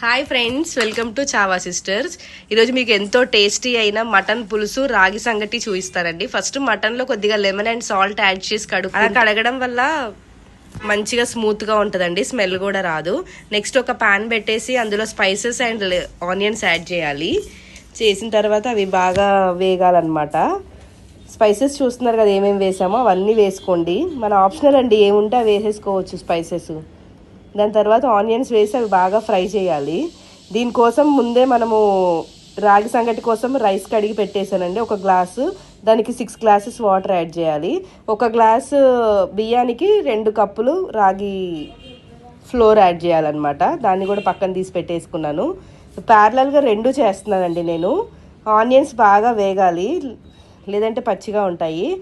Hi friends welcome to Chava sisters ఈరోజు మీకు ఎంతో టేస్టీ అయిన మటన్ పులుసు రాగి సంగటి చూపిస్తారండి ఫస్ట్ మటన్లో కొద్దిగా లెమన్ అండ్ సాల్ట్ యాడ్ చేసి కడుగు అలా కడగడం వల్ల మంచిగా స్మూత్గా ఉంటుందండి. స్మెల్ కూడా రాదు. నెక్స్ట్ ఒక పాన్ పెట్టేసి అందులో స్పైసెస్ అండ్ ఆనియన్స్ యాడ్ చేయాలి. చేసిన తర్వాత అవి బాగా వేగాలన్నమాట. స్పైసెస్ చూస్తున్నారు కదా ఏమేమి వేసామో అవన్నీ వేసుకోండి. మన ఆప్షనల్ అండి ఏముంటే అవి వేసేసుకోవచ్చు స్పైసెస్ దాని తర్వాత ఆనియన్స్ వేసి అవి బాగా ఫ్రై చేయాలి. దీనికోసం ముందే మనము రాగి సంగటి కోసం రైస్ కడిగి పెట్టేశానండి. ఒక గ్లాసు దానికి సిక్స్ గ్లాసెస్ వాటర్ యాడ్ చేయాలి. ఒక గ్లాసు బియ్యానికి రెండు కప్పులు రాగి ఫ్లోర్ యాడ్ చేయాలన్నమాట. దాన్ని కూడా పక్కన తీసి పెట్టేసుకున్నాను. ప్యారలల్గా రెండు చేస్తున్నానండి నేను. ఆనియన్స్ బాగా వేగాలి లేదంటే పచ్చిగా ఉంటాయి.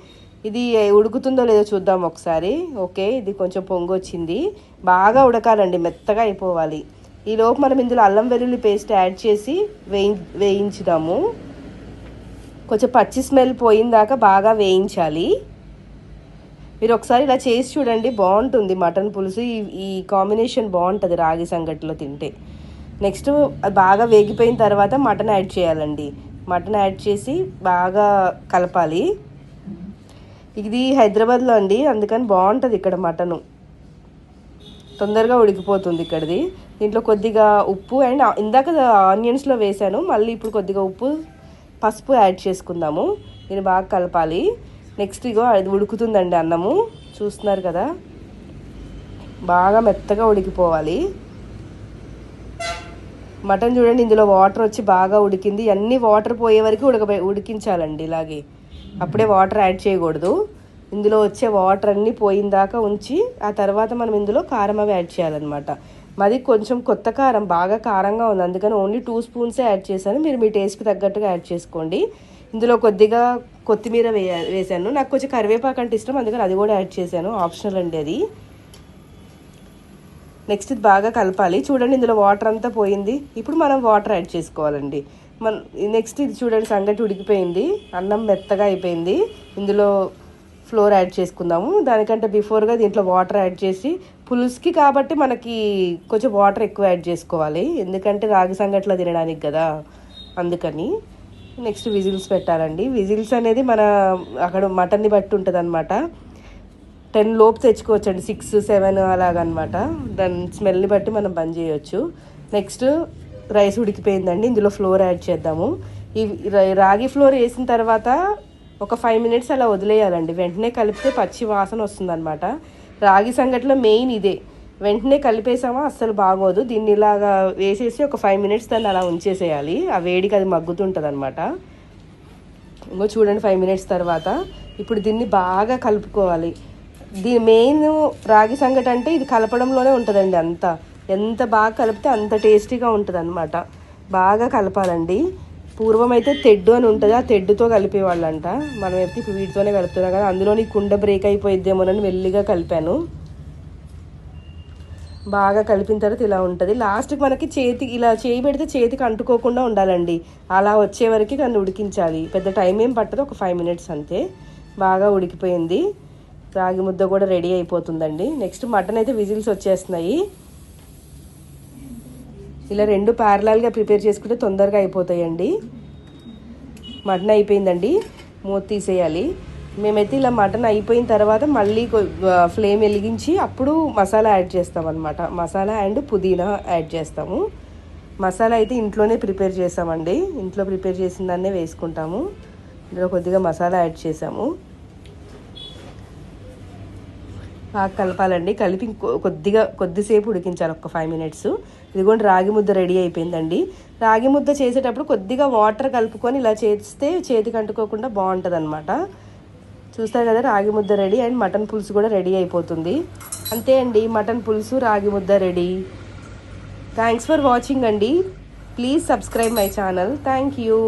ఇది ఉడుకుతుందో లేదో చూద్దాం ఒకసారి. ఓకే ఇది కొంచెం పొంగు వచ్చింది బాగా ఉడకాలండి మెత్తగా అయిపోవాలి. ఈలోపు మనం ఇందులో అల్లం వెల్లుల్లి పేస్ట్ యాడ్ చేసి వేయి వేయించుదాము. కొంచెం పచ్చి స్మెల్ పోయిన దాకా బాగా వేయించాలి. మీరు ఒకసారి ఇలా చేసి చూడండి బాగుంటుంది మటన్ పులుసు. ఈ ఈ కాంబినేషన్ బాగుంటుంది రాగి సంగటిలో తింటే. నెక్స్ట్ బాగా వేగిపోయిన తర్వాత మటన్ యాడ్ చేయాలండి. మటన్ యాడ్ చేసి బాగా కలపాలి. ఇది హైదరాబాద్లో అండి అందుకని బాగుంటుంది ఇక్కడ మటను. తొందరగా ఉడికిపోతుంది ఇక్కడిది. దీంట్లో కొద్దిగా ఉప్పు అండ్ ఇందాక ఆనియన్స్లో వేసాను మళ్ళీ ఇప్పుడు కొద్దిగా ఉప్పు పసుపు యాడ్ చేసుకుందాము. దీన్ని బాగా కలపాలి. నెక్స్ట్ ఇగో అది ఉడుకుతుందండి అన్నము. చూస్తున్నారు కదా? బాగా మెత్తగా ఉడికిపోవాలి. మటన్ చూడండి ఇందులో వాటర్ వచ్చి బాగా ఉడికింది. అన్ని వాటర్ పోయే వరకు ఉడక ఉడికించాలండి ఇలాగే. అప్పుడే వాటర్ యాడ్ చేయకూడదు. ఇందులో వచ్చే వాటర్ అన్నీ పోయిన దాకా ఉంచి ఆ తర్వాత మనం ఇందులో కారం అవి యాడ్ చేయాలన్నమాట. మాది కొంచెం కొత్త కారం బాగా కారంగా ఉంది. అందుకని ఓన్లీ టూ స్పూన్సే యాడ్ చేశాను. మీరు మీ టేస్ట్కి తగ్గట్టుగా యాడ్ చేసుకోండి. ఇందులో కొద్దిగా కొత్తిమీర వే వేసాను నాకు కొంచెం కరివేపాకు అంటే ఇష్టం. అందుకని అది కూడా యాడ్ చేశాను. ఆప్షనల్ అండి అది. నెక్స్ట్ ఇది బాగా కలపాలి. చూడండి ఇందులో వాటర్ అంతా పోయింది. ఇప్పుడు మనం వాటర్ యాడ్ చేసుకోవాలండి. మన నెక్స్ట్ ఇది చూడండి సంగటి ఉడికిపోయింది. అన్నం మెత్తగా అయిపోయింది. ఇందులో ఫ్లోర్ యాడ్ చేసుకుందాము. దానికంటే బిఫోర్గా దీంట్లో వాటర్ యాడ్ చేసి పులుసుకి కాబట్టి మనకి కొంచెం వాటర్ ఎక్కువ యాడ్ చేసుకోవాలి. ఎందుకంటే రాగి సంగట్లో తినడానికి కదా. అందుకని నెక్స్ట్ విజిల్స్ పెట్టాలండి. విజిల్స్ అనేది మన అక్కడ మటన్ని బట్టి ఉంటుంది అనమాట టెన్ లోపు తెచ్చుకోవచ్చండి సిక్స్ సెవెన్ అలాగనమాట. దాని స్మెల్ని బట్టి మనం బంద్ చేయొచ్చు. నెక్స్ట్ రైస్ ఉడికిపోయిందండి ఇందులో ఫ్లోర్ యాడ్ చేద్దాము. ఈ రాగి ఫ్లోర్ వేసిన తర్వాత ఒక ఫైవ్ మినిట్స్ అలా వదిలేయాలండి. వెంటనే కలిపితే పచ్చి వాసన వస్తుందన్నమాట రాగి సంగటిలో మెయిన్ ఇదే. వెంటనే కలిపేసామా అస్సలు బాగోదు. దీన్ని ఇలాగా వేసేసి ఒక ఫైవ్ మినిట్స్ దాన్ని అలా ఉంచేసేయాలి. ఆ వేడికి అది మగ్గుతుంటుంది అనమాట ఇంకో చూడండి ఫైవ్ మినిట్స్ తర్వాత. ఇప్పుడు దీన్ని బాగా కలుపుకోవాలి. దీని మెయిన్ రాగి సంగటి అంటే ఇది కలపడంలోనే ఉంటుందండి అంతా. ఎంత బాగా కలిపితే అంత టేస్టీగా ఉంటుంది అనమాట బాగా కలపాలండి. పూర్వం అయితే తెడ్డు అని ఉంటుంది. ఆ తెడ్డుతో కలిపేవాళ్ళంట. మనం అయితే ఇప్పుడు వీటితోనే కలుపుతున్నాం కదా అందులోని కుండ బ్రేక్ అయిపోయిద్దేమోనని మెల్లిగా కలిపాను. బాగా కలిపిన తర్వాత ఇలా ఉంటుంది. లాస్ట్కి మనకి చేతికి ఇలా చేయి పెడితే చేతికి అంటుకోకుండా ఉండాలండి. అలా వచ్చే వరకు దాన్ని ఉడికించాలి. పెద్ద టైం ఏం పట్టదు. ఒక ఫైవ్ మినిట్స్ అంతే. బాగా ఉడికిపోయింది. రాగి ముద్ద కూడా రెడీ అయిపోతుందండి. నెక్స్ట్ మటన్ అయితే విజిల్స్ వచ్చేస్తున్నాయి. ఇలా రెండు ప్యారలాల్గా ప్రిపేర్ చేసుకుంటే తొందరగా అయిపోతాయండి. మటన్ అయిపోయిందండి. మూత తీసేయాలి. మేమైతే ఇలా మటన్ అయిపోయిన తర్వాత మళ్ళీ ఫ్లేమ్ వెలిగించి అప్పుడు మసాలా యాడ్ చేస్తాం అనమాట మసాలా అండ్ పుదీనా యాడ్ చేస్తాము. మసాలా అయితే ఇంట్లోనే ప్రిపేర్ చేసామండి ఇంట్లో ప్రిపేర్ చేసిన దాన్నే వేసుకుంటాము. ఇందులో కొద్దిగా మసాలా యాడ్ చేసాము. బాగా కలపాలండి. కలిపి కొద్దిగా కొద్దిసేపు ఉడికించాలి ఒక ఫైవ్ మినిట్స్ ఇదిగోండి రాగి ముద్ద రెడీ అయిపోయిందండి. రాగి ముద్ద చేసేటప్పుడు కొద్దిగా వాటర్ కలుపుకొని ఇలా చేస్తే చేతికి అంటుకోకుండా బాగుంటుంది అనమాట చూస్తారు కదా రాగి ముద్ద రెడీ అండ్ మటన్ పులుసు కూడా రెడీ అయిపోతుంది. అంతే అండి మటన్ పులుసు రాగి ముద్ద రెడీ. థ్యాంక్స్ ఫర్ వాచింగ్ అండి. Please subscribe my channel thank you